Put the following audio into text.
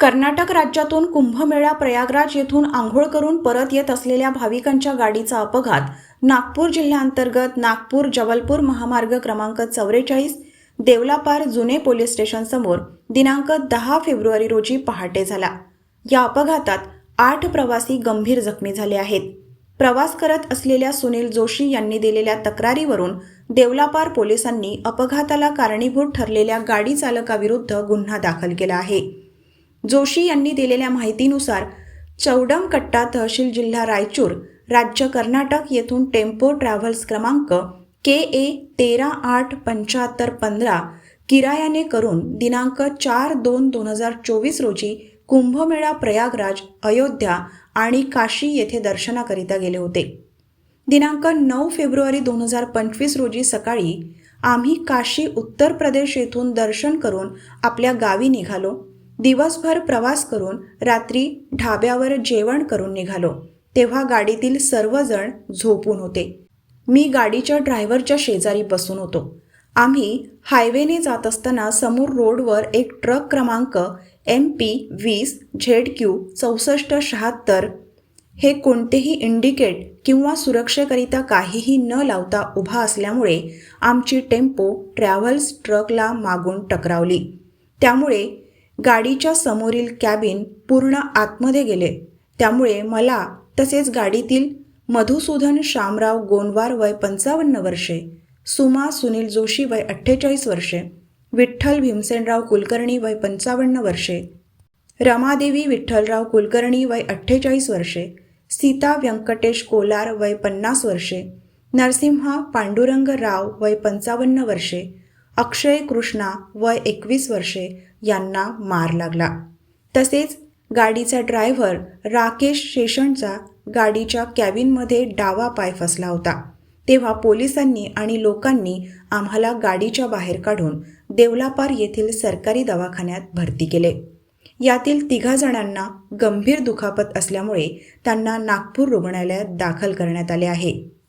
कर्नाटक राज्यातून कुंभमेळा प्रयागराज येथून आंघोळ करून परत येत असलेल्या भाविकांच्या गाडीचा अपघात. नागपूर जिल्ह्याअंतर्गत नागपूर जबलपूर महामार्ग क्रमांक चौवेचाळीस देवलापार जुने पोलीस स्टेशनसमोर दिनांक दहा फेब्रुवारी रोजी पहाटे झाला. या अपघातात आठ प्रवासी गंभीर जखमी झाले आहेत. प्रवास करत असलेल्या सुनील जोशी यांनी दिलेल्या तक्रारीवरून देवलापार पोलिसांनी अपघाताला कारणीभूत ठरलेल्या गाडी चालकाविरुद्ध गुन्हा दाखल केला आहे. जोशी यांनी दिलेल्या माहितीनुसार चौडमकट्टा तहसील जिल्हा रायचूर राज्य कर्नाटक येथून टेम्पो ट्रॅव्हल्स क्रमांक के ए तेरा आठ पंच्याहत्तर पंधरा किरायाने करून दिनांक चार दोन दोन हजार चोवीस रोजी कुंभमेळा प्रयागराज अयोध्या आणि काशी येथे दर्शनाकरिता गेले होते. दिनांक नऊ फेब्रुवारी दोन हजार पंचवीस रोजी सकाळी आम्ही काशी उत्तर प्रदेश येथून दर्शन करून आपल्या गावी निघालो. दिवसभर प्रवास करून रात्री ढाब्यावर जेवण करून निघालो. तेव्हा गाडीतील सर्वजण झोपून होते. मी गाडीच्या ड्रायव्हरच्या शेजारी बसून होतो. आम्ही हायवेने जात असताना समोर रोडवर एक ट्रक क्रमांक एम पी वीस झेड क्यू चौसष्ट शहात्तर हे कोणतेही इंडिकेट किंवा सुरक्षेकरिता काहीही न लावता उभा असल्यामुळे आमची टेम्पो ट्रॅव्हल्स ट्रकला मागून टकरावली. त्यामुळे गाडीच्या समोरील कॅबिन पूर्ण आतमध्ये गेले. त्यामुळे मला तसेच गाडीतील मधुसूदन शामराव गोनवार वय पंचावन्न वर्षे सुमा सुनील जोशी वय अठ्ठेचाळीस वर्षे विठ्ठल भीमसेनराव कुलकर्णी वय पंचावन्न वर्षे. रमादेवी विठ्ठलराव कुलकर्णी वय अठ्ठेचाळीस वर्षे. सीता व्यंकटेश कोलार वय पन्नास वर्षे. नरसिंहा पांडुरंग राव वय पंचावन्न वर्षे. अक्षय कृष्णा वय एकवीस वर्षे यांना मार लागला. तसेच गाडीचा ड्रायव्हर राकेश शेषणचा गाडीच्या कॅबिनमध्ये डावा पाय फसला होता. तेव्हा पोलिसांनी आणि लोकांनी आम्हाला गाडीच्या बाहेर काढून देवलापार येथील सरकारी दवाखान्यात भरती केले. यातील तिघा जणांना गंभीर दुखापत असल्यामुळे त्यांना नागपूर रुग्णालयात दाखल करण्यात आले आहे.